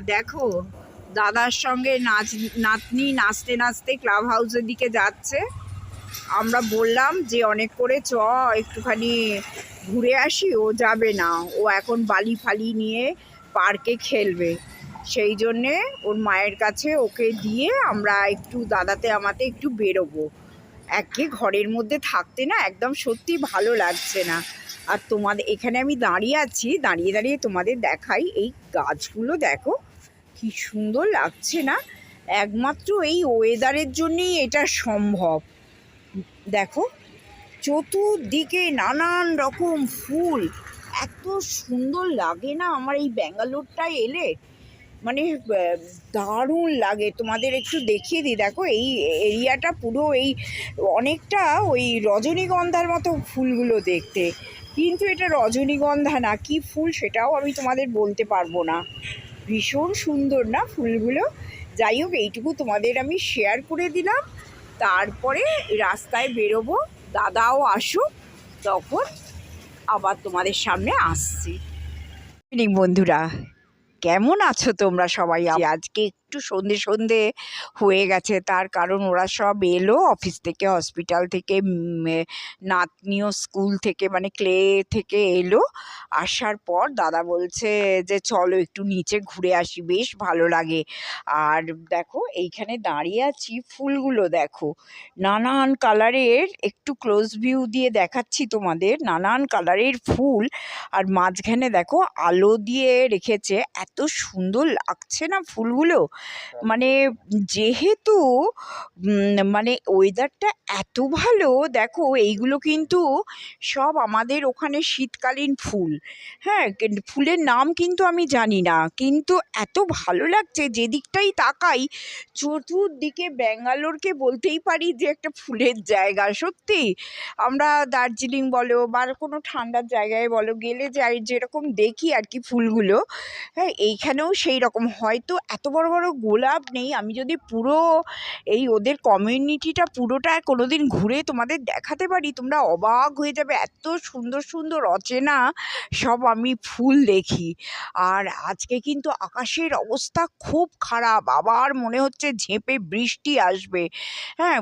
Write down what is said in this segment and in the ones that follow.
দেখো, দাদার সঙ্গে নাচ, নাতনি নাচতে নাচতে ক্লাব হাউসের দিকে যাচ্ছে। আমরা বললাম যে, অনেক করে চ, একটুখানি ঘুরে আসি, ও যাবে না। ও এখন বালি ফালি নিয়ে পার্কে খেলবে। সেই জন্যে ওর মায়ের কাছে ওকে দিয়ে আমরা একটু দাদাতে আমাতে একটু বেরোবো। একে ঘরের মধ্যে থাকতে না একদম সত্যি ভালো লাগছে না। আর তোমাদের, এখানে আমি দাঁড়িয়ে আছি, দাঁড়িয়ে দাঁড়িয়ে তোমাদের দেখাই এই গাছগুলো, দেখো কি সুন্দর লাগছে না? একমাত্র এই ওয়েদারের জন্যেই এটা সম্ভব। দেখো, চতুর্দিকে নানান রকম ফুল। এত সুন্দর লাগে না আমার এই ব্যাঙ্গালোরটায় এলে? মানে দারুণ লাগে। তোমাদের একটু দেখিয়ে দিই। দেখো, এই এরিয়াটা পুরো এই অনেকটা ওই রজনীগন্ধার মতো ফুলগুলো দেখতে। কিন্তু এটা রজনীগন্ধা না, কি ফুল সেটাও আমি তোমাদের বলতে পারব না। ভীষণ সুন্দর না ফুলগুলো? যাই হোক, এইটুকু তোমাদের আমি শেয়ার করে দিলাম। তারপরে রাস্তায় বেরোবো, দাদাও আসুক, তখন আবার তোমাদের সামনে আসছি। বন্ধুরা। কেমন আছো তোমরা সবাই? আজকে একটু সন্ধে সন্ধে হয়ে গেছে। তার কারণ ওরা সব এলো অফিস থেকে হসপিটাল থেকে নাতনিও স্কুল থেকে মানে ক্লে থেকে এলো। আসার পর দাদা বলছে যে, চলো একটু নিচে ঘুরে আসি, বেশ ভালো লাগে। আর দেখো, এইখানে দাঁড়িয়ে আছি ফুলগুলো দেখো। নানান কালারের, একটু ক্লোজ ভিউ দিয়ে দেখাচ্ছি তোমাদের, নানান কালারের ফুল। আর মাঝখানে দেখো, আলো দিয়ে রেখেছে। এত সুন্দর লাগছে না ফুলগুলো? মানে যেহেতু মানে ওয়েদারটা এত ভালো, দেখো এইগুলো কিন্তু সব আমাদের ওখানে শীতকালীন ফুল। হ্যাঁ ফুলের নাম কিন্তু আমি জানি না। কিন্তু এত ভালো লাগছে যেদিকটাই তাকাই, চতুর্দিকে ব্যাঙ্গালোরকে বলতেই পারি যে একটা ফুলের জায়গা। সত্যি, আমরা দার্জিলিং বলো বা কোনো ঠান্ডার জায়গায় বলো, গেলে যাই, যেরকম দেখি আর কি ফুলগুলো হ্যাঁ এইখানেও সেই রকম হয়তো এত বড় বড় গোলাপ নেই। আমি যদি পুরো এই ওদের কমিউনিটিটা পুরোটা কোনোদিন ঘুরে তোমাদের দেখাতে পারি, তোমরা অবাক হয়ে যাবে। এত সুন্দর সুন্দর অচেনা সব আমি ফুল দেখি। আর আজকে কিন্তু আকাশের অবস্থা খুব খারাপ। আবার মনে হচ্ছে ঝেঁপে বৃষ্টি আসবে। হ্যাঁ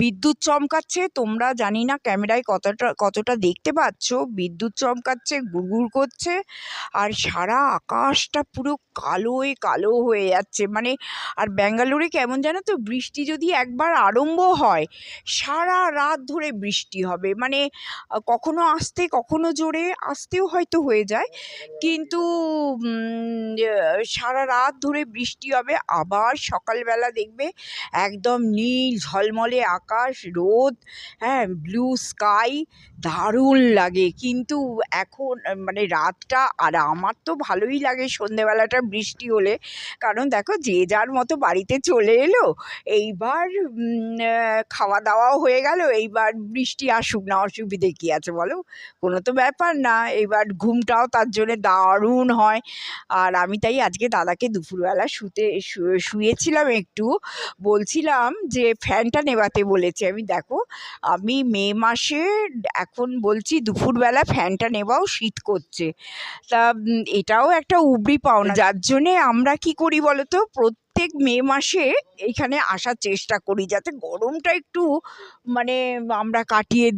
বিদ্যুৎ চমকাচ্ছে। তোমরা জানি না ক্যামেরায় কতটা কতটা দেখতে পাচ্ছ। বিদ্যুৎ চমকাচ্ছে গুড়গুড় করছে। আর সারা আকাশটা পুরো কালোয় কালো হয়ে যাচ্ছে। মানে আর ব্যাঙ্গালোরে কেমন জানো তো, বৃষ্টি যদি একবার আরম্ভ হয়, সারা রাত ধরে বৃষ্টি হবে। মানে কখনো আসতে, কখনো জোরে, আসতেও হয়তো হয়ে যায়। কিন্তু সারা রাত ধরে বৃষ্টি হবে, আবার সকালবেলা দেখবে একদম নীল ঝলমলে আকাশ, রোদ হ্যাঁ ব্লু স্কাই দারুণ লাগে। কিন্তু এখন মানে রাতটা, আর আমার তো ভালোই লাগে সন্ধেবেলাটা বৃষ্টি হলে। কারণ দেখো, যে যার মতো বাড়িতে চলে এলো। এইবার খাওয়া দাওয়াও হয়ে গেল। এইবার বৃষ্টি আসুক না অসুবিধে কী আছে বলো? কোনো তো ব্যাপার না। এবার ঘুমটাও তার জন্যে দারুণ হয়। আর আমি তাই আজকে দাদাকে দুপুরবেলা শুতে শুয়েছিলাম একটু। বলছিলাম যে, ফ্যানটা নেভাতে বলেছে। আমি দেখো, আমি মে মাসে এখন বলছি দুপুরবেলা ফ্যানটা নেবাও শীত করছে। তা এটাও একটা উবরি পাওনা। যার জন্যে আমরা কি করি বলতো প্রত্যেক মে মাসে এইখানে আসার চেষ্টা করি যাতে গরমটা একটু মানে আমরা কাটিয়ে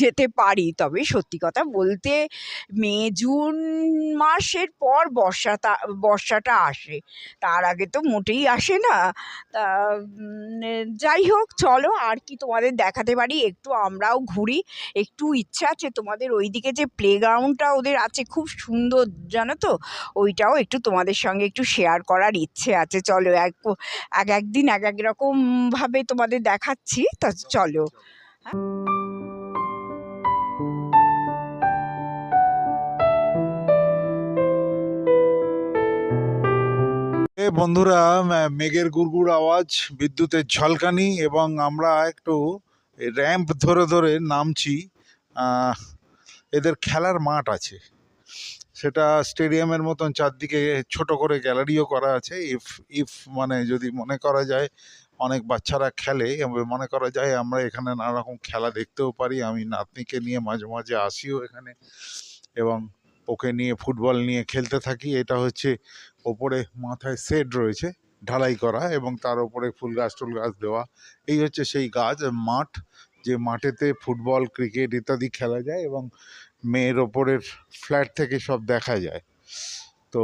যেতে পারি। তবে সত্যি কথা বলতে মে, জুন মাসের পর বর্ষাটা বর্ষাটা আসে। তার আগে তো মোটেই আসে না। তা যাই হোক, চলো আর কি তোমাদের দেখাতে পারি। একটু আমরাও ঘুরি। একটু ইচ্ছা আছে তোমাদের ওইদিকে যে প্লেগ্রাউন্ডটা ওদের আছে, খুব সুন্দর। জানো তো? ওইটাও একটু তোমাদের সঙ্গে একটু শেয়ার করার ইচ্ছে আছে। চলো এক এক একদিন এক এক রকমভাবে তোমাদের দেখাচ্ছি, তা চলো। বন্ধুরা মেঘের গুড়গুড় আওয়াজ, বিদ্যুতের ঝলকানি এবং আমরা একটু র্যাম্প ধরে ধরে নামছি। এদের খেলার মাঠ আছে। সেটা স্টেডিয়ামের মতন চারদিকে ছোট করে গ্যালারিও করা আছে। ইফ ইফ মানে যদি মনে করা যায় অনেক বাচ্চারা খেলে মনে করা যায় আমরা এখানে নানা রকম খেলা দেখতেও পারি। আমি নাতনিকে নিয়ে মাঝে মাঝে আসিও এখানে এবং ওকে নিয়ে ফুটবল নিয়ে খেলতে থাকি। এটা হচ্ছে ওপরে মাথায় শেড রয়েছে ঢালাই করা এবং তার উপরে ফুল গাছ টুল গাছ দেওয়া। এই হচ্ছে সেই গাছ, মাঠ, যে মাঠেতে ফুটবল, ক্রিকেট ইত্যাদি খেলা যায় এবং মেয়ের ওপরের ফ্ল্যাট থেকে সব দেখা যায়। তো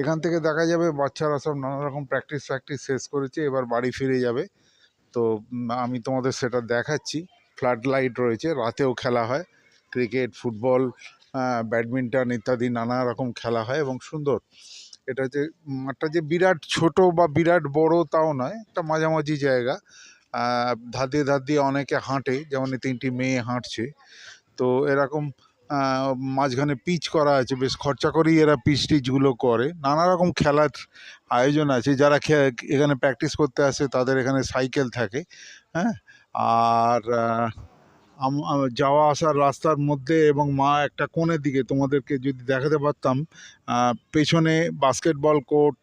এখান থেকে দেখা যাবে বাচ্চারা সব নানা রকম প্র্যাকটিস ফ্র্যাকটিস শেষ করেছে, এবার বাড়ি ফিরে যাবে। তো আমি তোমাদের সেটা দেখাচ্ছি। ফ্লাড লাইট রয়েছে, রাতেও খেলা হয়। ক্রিকেট, ফুটবল ব্যাডমিন্টন ইত্যাদি নানা রকম খেলা হয় এবং সুন্দর। এটা যে মাঠটা যে বিরাট ছোট বা বিরাট বড় তাও নয়, একটা মাঝামাঝি জায়গা। ধার দিয়ে ধার দিয়ে অনেকে হাঁটে, যেমন তিনটি মেয়ে হাঁটছে। তো এরকম মাঝখানে পিচ করা আছে, বেশ খরচা করেই এরা পিচ টিচগুলো করে। নানা রকম খেলার আয়োজন আছে, যারা এখানে প্র্যাকটিস করতে আসে তাদের এখানে সাইকেল থাকে হ্যাঁ? আর যাওয়া আসার রাস্তার মধ্যে এবং মা একটা কোণের দিকে তোমাদেরকে যদি দেখাতে পারতাম পেছনে বাস্কেটবল কোর্ট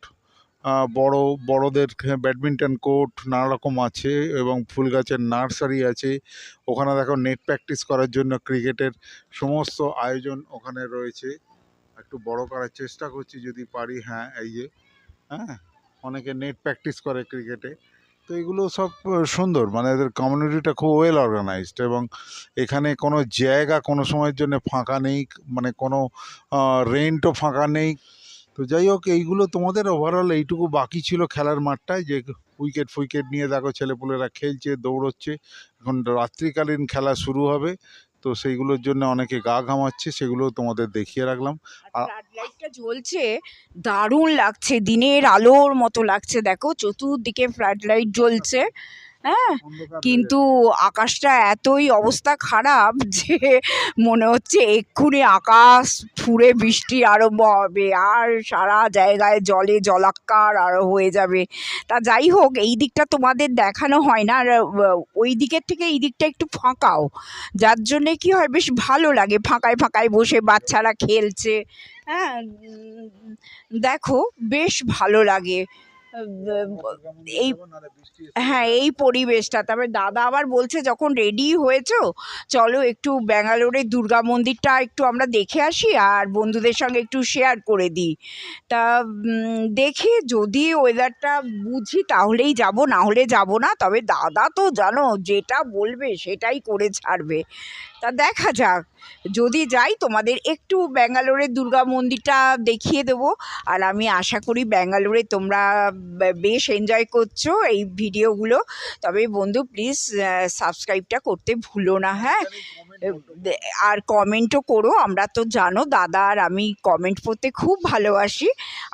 বড়, বড়দের ব্যাডমিন্টন কোর্ট নানা রকম আছে এবং ফুল গাছের নার্সারি আছে। ওখানে দেখো নেট প্র্যাকটিস করার জন্য ক্রিকেটের সমস্ত আয়োজন ওখানে রয়েছে। একটু বড় করার চেষ্টা করছি যদি পারি। হ্যাঁ এই যে হ্যাঁ অনেকে নেট প্র্যাকটিস করে ক্রিকেটে। তো এগুলো সব সুন্দর। মানে এদের কমিউনিটিটা খুব ওয়েল অর্গানাইজড এবং এখানে কোনো জায়গা কোনো সময়ের জন্য ফাঁকা নেই। মানে কোনো রেন্টও ফাঁকা নেই। তো যাই হোক, এইগুলো তোমাদের ওভারঅল এইটুকু বাকি ছিল খেলার মাঠটায়, যে উইকেট ফুইকেট নিয়ে দেখো ছেলেপুলেরা খেলছে, দৌড়চ্ছে, এখন রাত্রিকালীন খেলা শুরু হবে, তো সেইগুলোর জন্য অনেকে গা ঘামাচ্ছে সেগুলো তোমাদের দেখিয়ে রাখলাম। আ- ফ্লাড লাইটটা জ্বলছে, দারুণ লাগছে, দিনের আলোর মতো লাগছে, দেখো, চতুর্দিকে ফ্লাড লাইট জ্বলছে। হ্যাঁ কিন্তু আকাশটা এতই অবস্থা খারাপ যে মনে হচ্ছে এক্ষুনি আকাশ ফুরে বৃষ্টি আরম্ভ হবে আর সারা জায়গায় জলে জলাক্কার আরও হয়ে যাবে। তা যাই হোক এই দিকটা তোমাদের দেখানো হয় না আর ওই দিকের থেকে এই দিকটা একটু ফাঁকাও। যার জন্যে কি হয় বেশ ভালো লাগে ফাঁকায় ফাঁকায় বসে বাচ্চারা খেলছে। হ্যাঁ দেখো বেশ ভালো লাগে। এই হ্যাঁ এই পরিবেশটা। তারপরে দাদা আবার বলছে যখন রেডি হয়েছো চলো একটু ব্যাঙ্গালোরের দুর্গা মন্দিরটা একটু আমরা দেখে আসি আর বন্ধুদের সঙ্গে একটু শেয়ার করে দিই। তা দেখি যদি ওয়েদারটা বুঝি তাহলেই যাব না হলে যাব না। তবে দাদা তো জানো যেটা বলবে সেটাই করে ছাড়বে। তা দেখা যাক। যদি যাই তোমাদের একটু ব্যাঙ্গালোরের দুর্গা মন্দিরটা দেখিয়ে দেবো। আর আমি আশা করি ব্যাঙ্গালোরে তোমরা বেশ এনজয় করছ এই ভিডিওগুলো। তবে বন্ধু প্লিজ সাবস্ক্রাইবটা করতে ভুলো না হ্যাঁ? আর কমেন্টও করো আমরা তো জানো দাদা আর আমি কমেন্ট করতে খুব ভালোবাসি।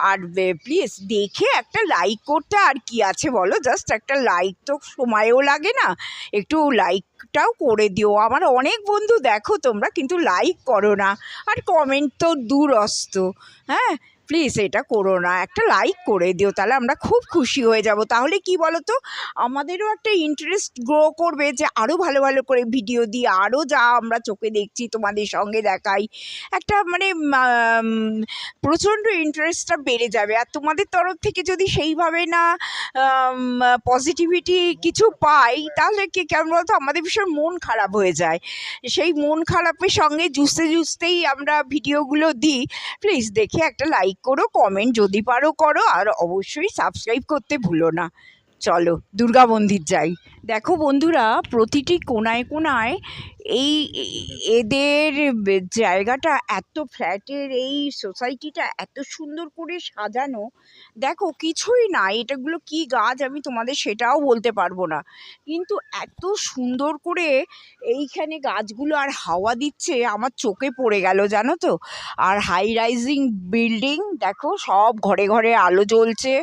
আর প্লিজ দেখে একটা লাইক করতে আর কি আছে বলো? জাস্ট একটা লাইক তো সময়ও লাগে না। একটু লাইকটাও করে দিও। আমার অনেক বন্ধু দেখো তোমরা, কিন্তু লাইক করো না। আর কমেন্ট তো দুরস্ত হ্যাঁ? প্লিজ এটা করো না, একটা লাইক করে দিও, তাহলে আমরা খুব খুশি হয়ে যাব। তাহলে কি বলো তো আমাদেরও একটা ইন্টারেস্ট গ্রো করবে যে আরও ভালো ভালো করে ভিডিও দিই আরও যা আমরা চোখে দেখছি, তোমাদের সঙ্গে দেখাই। একটা মানে প্রচণ্ড ইন্টারেস্টটা বেড়ে যাবে। আর তোমাদের তরফ থেকে যদি সেইভাবে না পজিটিভিটি কিছু পাই, তাহলে কি, কেমন বলতো? আমাদের ভীষণ মন খারাপ হয়ে যায়। সেই মন খারাপের সঙ্গে জুসতে জুসতেই আমরা ভিডিওগুলো দিই। প্লিজ দেখে একটা লাইক করো কমেন্ট যদি পারো করো, আর অবশ্যই সাবস্ক্রাইব করতে ভুলো না। চলো, দুর্গা মন্দির যাই। দেখো বন্ধুরা, প্রতিটি কোনায় কোনায় এই এদের জায়গাটা এত ফ্ল্যাটের, এই সোসাইটিটা এত সুন্দর করে সাজানো, দেখো কিছুই না, এটাগুলো কি গাছ আমি তোমাদের সেটাও বলতে পারব না। কিন্তু এত সুন্দর করে এইখানে গাছগুলো আর হাওয়া দিচ্ছে, আমার চোখে পড়ে গেল, জানো তো? আর হাই রাইজিং বিল্ডিং দেখো সব ঘরে ঘরে আলো জ্বলছে,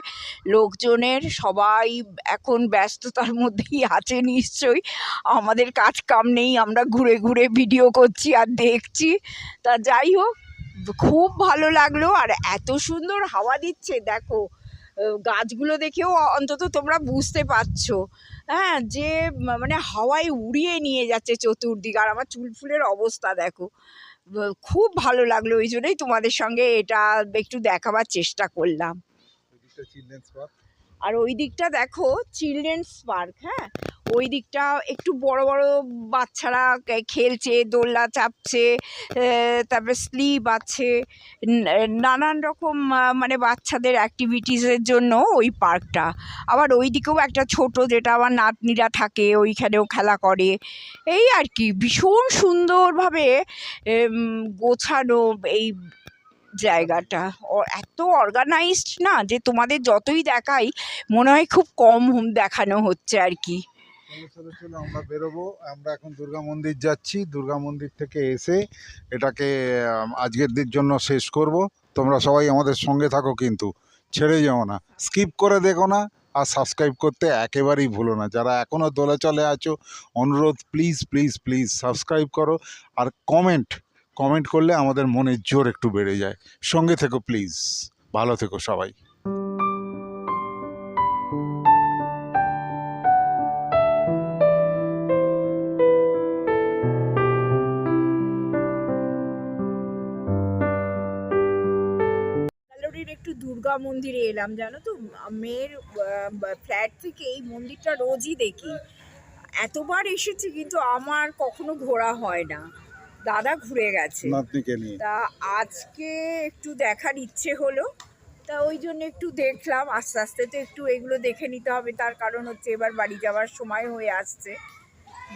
লোকজনের সবাই এখন ব্যস্ততার মধ্যেই আছে নিশ্চয়ই, আমাদের কাজ কাম নেই, আমরা ঘুরে ঘুরে ভিডিও করছি আর দেখছি। তা যাই হোক খুব ভালো লাগল আর এত সুন্দর হাওয়া দিচ্ছে দেখো। গাছগুলো দেখেও অন্তত তোমরা বুঝতে পারছ। হ্যাঁ যে মানে হাওয়ায় উড়িয়ে নিয়ে যাচ্ছে চতুর্দিক আর আমার চুল ফুলের অবস্থা দেখো। খুব ভালো লাগল ওই জন্যই তোমাদের সঙ্গে এটা একটু দেখাবার চেষ্টা করলাম। আর ওই দিকটা দেখো চিলড্রেন্স পার্ক হ্যাঁ? ওই দিকটা একটু বড় বড় বাচ্চারা খেলছে, দোলনা চাপছে তারপরে স্লিপ আছে। নানান রকম মানে বাচ্চাদের অ্যাক্টিভিটিসের জন্য ওই পার্কটা। আবার ওই দিকেও একটা ছোট যেটা আমার নাতনিরা থাকে, ওইখানেও খেলা করে। এই আর কি, ভীষণ সুন্দরভাবে গোছানো এই জায়গাটা। এত অর্গানাইজড না যে তোমাদের যতই দেখাই, মনে হয় খুব কম দেখানো হচ্ছে আর কি। চলো চলো আমরা বেরোবো। আমরা এখন দুর্গা মন্দির যাচ্ছি। দুর্গা মন্দির থেকে এসে এটাকে আজকের দিন জন্য শেষ করব। তোমরা সবাই আমাদের সঙ্গে থাকো কিন্তু, ছেড়ে যাও না। স্কিপ করে দেখো না আর সাবস্ক্রাইব করতে একেবারেই ভুলো না। যারা এখনও দোলে চলে আছো, অনুরোধ প্লিজ প্লিজ প্লিজ সাবস্ক্রাইব করো। আর কমেন্ট কমেন্ট করলে আমাদের মনের জোর একটু বেড়ে যায়। সঙ্গে থেকো প্লিজ ভালো থেকো সবাই। দুর্গা মন্দিরে এলাম জানো তো? মেয়ের ফ্ল্যাট থেকে এই মন্দিরটা রোজই দেখি। এতবার এসেছি কিন্তু আমার কখনো ঘোরা হয় না। দাদা ঘুরে গেছে। তা আজকে একটু দেখার ইচ্ছে হলো। তা ওই জন্য একটু দেখলাম আস্তে আস্তে তো একটু এগুলো দেখে নিতে হবে। তার কারণ হচ্ছে এবার বাড়ি যাওয়ার সময় হয়ে আসছে।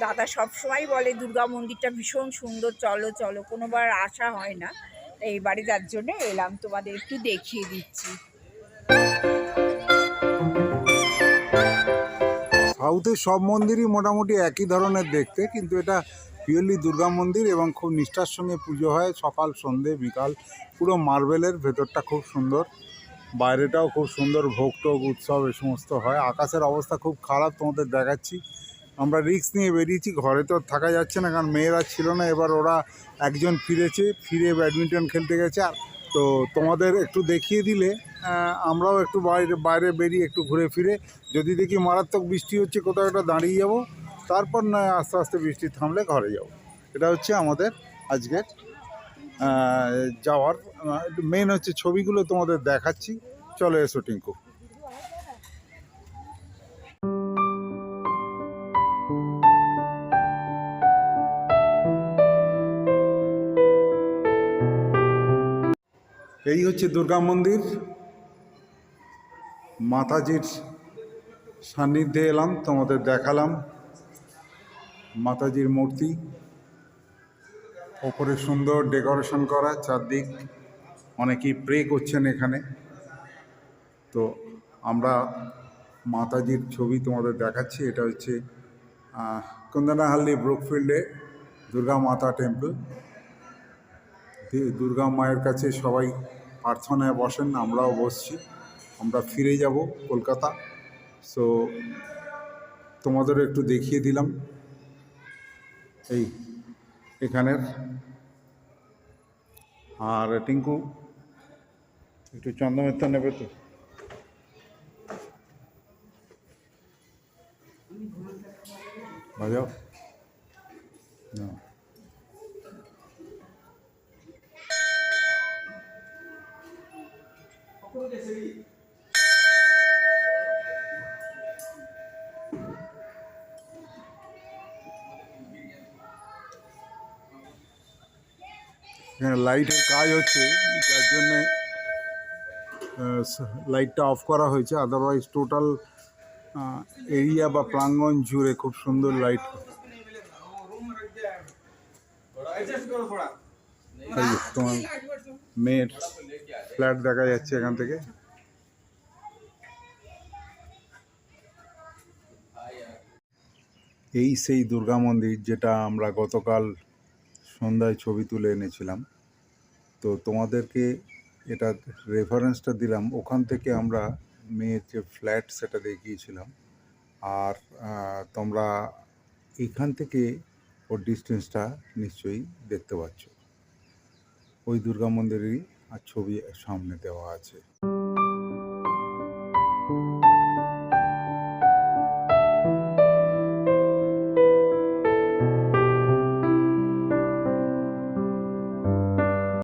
দাদা সব সময় বলে দুর্গা মন্দিরটা ভীষণ সুন্দর চলো চলো। কোনোবার আসা হয় না। তাই এবারে যার জন্য এলাম, তোমাদের একটু দেখিয়ে দিচ্ছি। সাউথের সব মন্দিরই মোটামুটি একই ধরনের দেখতে, কিন্তু এটা পিওরলি দুর্গা মন্দির এবং খুব নিষ্ঠার সঙ্গে পুজো হয়। সকাল, সন্ধে, বিকাল, পুরো মার্বেলের ভেতরটা খুব সুন্দর। বাইরেটাও খুব সুন্দর ভোগ টোগ উৎসব এ সমস্ত হয়। আকাশের অবস্থা খুব খারাপ, তোমাদের দেখাচ্ছি। আমরা রিস্ক নিয়ে বেরিয়েছি, ঘরে তো থাকা যাচ্ছে না, কারণ মেয়েরা ছিল না, এবার ওরা একজন ফিরেছে, ফিরে ব্যাডমিন্টন খেলতে গেছে। আর তো তোমাদের একটু দেখিয়ে দিলে আমরাও একটু বাইরে বাইরে বেরিয়ে একটু ঘুরে ফিরে, যদি দেখি মারাত্মক বৃষ্টি হচ্ছে, কোথাও একটা দাঁড়িয়ে যাব, তারপর নয়, আস্তে আস্তে বৃষ্টি থামলে ঘরে যাব। এটা হচ্ছে আমাদের আজকের যাওয়ার মেন হচ্ছে ছবিগুলো তোমাদের দেখাচ্ছি। চলো এসো টিঙ্কু এই হচ্ছে দুর্গা মন্দির। মাতাজির সান্নিধ্যে এলাম, তোমাদের দেখালাম। মাতাজির মূর্তি। ওপরে সুন্দর ডেকোরেশন করা, চারদিক অনেকেই প্রে করছেন এখানে। তো আমরা মাতাজির ছবি তোমাদের দেখাচ্ছি, এটা হচ্ছে কুন্দনাহাল্লি ব্রুকফিল্ডে দুর্গা মাতা টেম্পল। দুর্গা মায়ের কাছে সবাই প্রার্থনায় বসেন, আমরাও বসছি। আমরা ফিরে যাব কলকাতা। সো তোমাদেরও একটু দেখিয়ে দিলাম। এই, এখানের। আর টিঙ্কু, একটু চন্দ্রমিত্র নেবে তো? বাজাও। না। লাইটের কাজ হচ্ছে, যার জন্যে লাইটটা অফ করা হয়েছে। আদারওয়াইজ টোটাল এরিয়া বা প্রাঙ্গণ জুড়ে খুব সুন্দর লাইট। তোমার মেয়ের ফ্ল্যাট দেখা যাচ্ছে এখান থেকে। এই সেই দুর্গা মন্দির যেটা আমরা গতকাল সন্ধ্যায় ছবি তুলে এনেছিলাম। তো তোমাদেরকে এটা রেফারেন্সটা দিলাম। ওখান থেকে আমরা মেয়ের যে ফ্ল্যাট সেটা দেখিয়েছিলাম। আর তোমরা এখান থেকে ওর ডিস্টেন্সটা নিশ্চয়ই দেখতে পাচ্ছ। ওই দুর্গা মন্দিরেরই আর ছবি সামনে দেওয়া আছে।